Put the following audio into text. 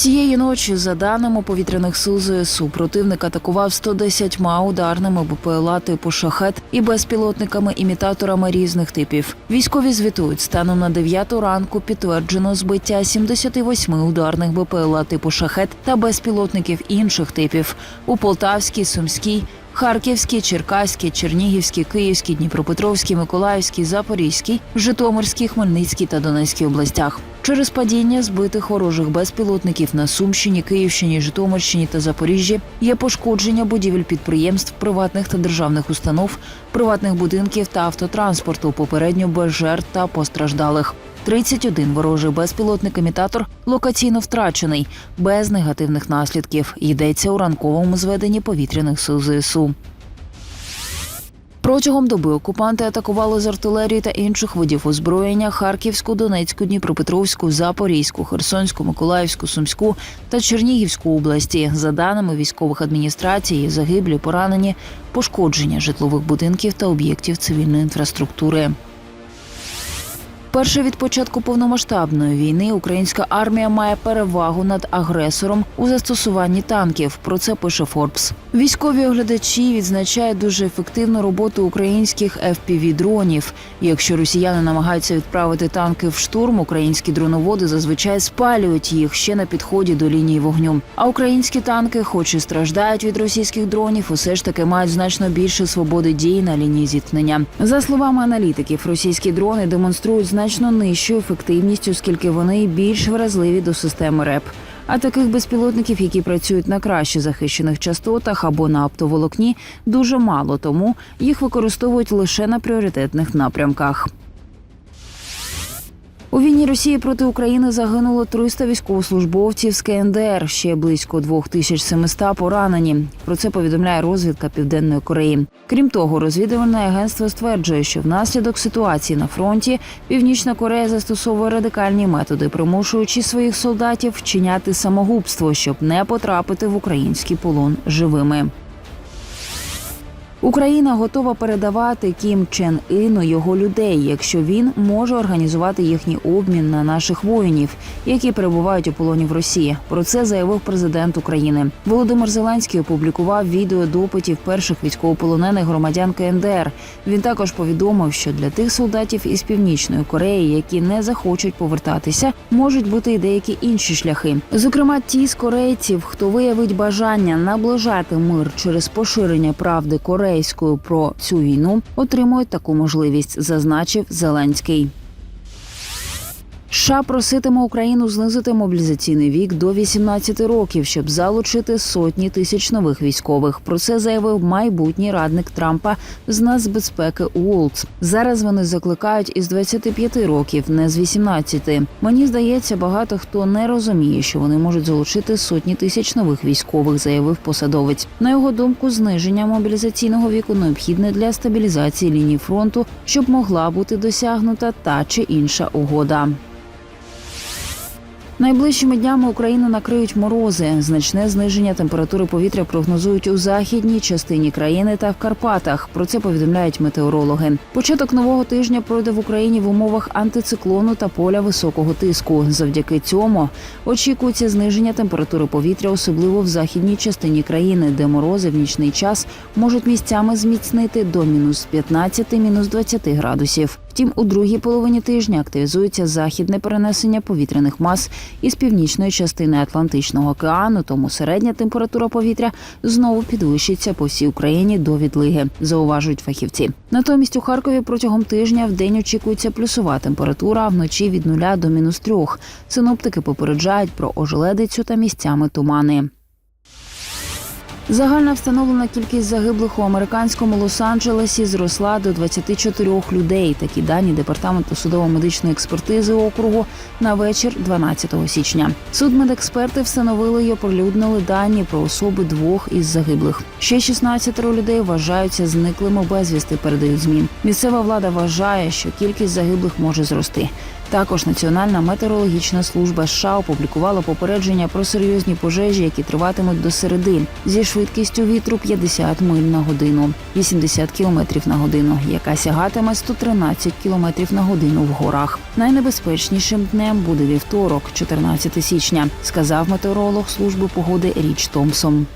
Цієї ночі, за даними повітряних сил ЗСУ, противник атакував 110 ударними БПЛА типу шахет і безпілотниками-імітаторами різних типів. Військові звітують, станом на 9 ранку підтверджено збиття 78 ударних БПЛА типу шахет та безпілотників інших типів у Полтавській, Сумській. Харківській, Черкаській, Чернігівській, Київській, Дніпропетровській, Миколаївській, Запорізькій, Житомирській, Хмельницькій та Донецькій областях. Через падіння збитих ворожих безпілотників на Сумщині, Київщині, Житомирщині та Запоріжжі є пошкодження будівель підприємств, приватних та державних установ, приватних будинків та автотранспорту, попередньо без жертв та постраждалих. 31 ворожий безпілотник-імітатор локаційно втрачений, без негативних наслідків. Йдеться у ранковому зведенні повітряних сил ЗСУ. Протягом доби окупанти атакували з артилерії та інших видів озброєння Харківську, Донецьку, Дніпропетровську, Запорізьку, Херсонську, Миколаївську, Сумську та Чернігівську області. За даними військових адміністрацій, загиблі, поранені, пошкодження житлових будинків та об'єктів цивільної інфраструктури. Перше від початку повномасштабної війни українська армія має перевагу над агресором у застосуванні танків. Про це пише Форбс. Військові оглядачі відзначають дуже ефективну роботу українських fpv дронів. Якщо росіяни намагаються відправити танки в штурм, українські дроноводи зазвичай спалюють їх ще на підході до лінії вогню. А українські танки, хоч і страждають від російських дронів, усе ж таки мають значно більше свободи дій на лінії зіткнення. За словами аналітиків, російські дрони демонструють значно нижчою ефективністю, оскільки вони більш вразливі до системи РЕП. А таких безпілотників, які працюють на краще захищених частотах або на оптоволокні, дуже мало, тому їх використовують лише на пріоритетних напрямках. У війні Росії проти України загинуло 300 військовослужбовців з КНДР. Ще близько 2700 поранені. Про це повідомляє розвідка Південної Кореї. Крім того, розвідувальне агентство стверджує, що внаслідок ситуації на фронті Північна Корея застосовує радикальні методи, примушуючи своїх солдатів вчиняти самогубство, щоб не потрапити в український полон живими. Україна готова передавати Кім Чен Іну його людей, якщо він може організувати їхній обмін на наших воїнів, які перебувають у полоні в Росії. Про це заявив президент України. Володимир Зеленський опублікував відео допитів перших військовополонених громадян КНДР. Він також повідомив, що для тих солдатів із північної Кореї, які не захочуть повертатися, можуть бути і деякі інші шляхи. Зокрема, ті з корейців, хто виявить бажання наближати мир через поширення правди корейською про цю війну, отримують таку можливість, зазначив Зеленський. США проситиме Україну знизити мобілізаційний вік до 18 років, щоб залучити сотні тисяч нових військових. Про це заявив майбутній радник Трампа з нацбезпеки Уолтс. Зараз вони закликають із 25 років, не з 18. Мені здається, багато хто не розуміє, що вони можуть залучити сотні тисяч нових військових, заявив посадовець. На його думку, зниження мобілізаційного віку необхідне для стабілізації лінії фронту, щоб могла бути досягнута та чи інша угода. Найближчими днями Україну накриють морози. Значне зниження температури повітря прогнозують у західній частині країни та в Карпатах. Про це повідомляють метеорологи. Початок нового тижня пройде в Україні в умовах антициклону та поля високого тиску. Завдяки цьому очікується зниження температури повітря, особливо в західній частині країни, де морози в нічний час можуть місцями зміцнити до мінус 15 мінус 20 градусів. Втім, у другій половині тижня активізується західне перенесення повітряних мас із північної частини Атлантичного океану, тому середня температура повітря знову підвищиться по всій Україні до відлиги, зауважують фахівці. Натомість у Харкові протягом тижня в день очікується плюсова температура, а вночі від нуля до мінус трьох. Синоптики попереджають про ожеледицю та місцями тумани. Загальна встановлена кількість загиблих у американському Лос-Анджелесі зросла до 24 людей. Такі дані департаменту судово-медичної експертизи округу на вечір 12 січня. Судмедексперти встановили і оприлюднили дані про особи двох із загиблих. Ще 16 людей вважаються зниклими безвісти. Передають змін. Місцева влада вважає, що кількість загиблих може зрости. Також Національна метеорологічна служба США опублікувала попередження про серйозні пожежі, які триватимуть до середи зі швидкістю вітру 50 миль на годину, 80 км на годину, яка сягатиме 113 км на годину в горах. Найнебезпечнішим днем буде вівторок, 14 січня, сказав метеоролог служби погоди Річ Томпсон.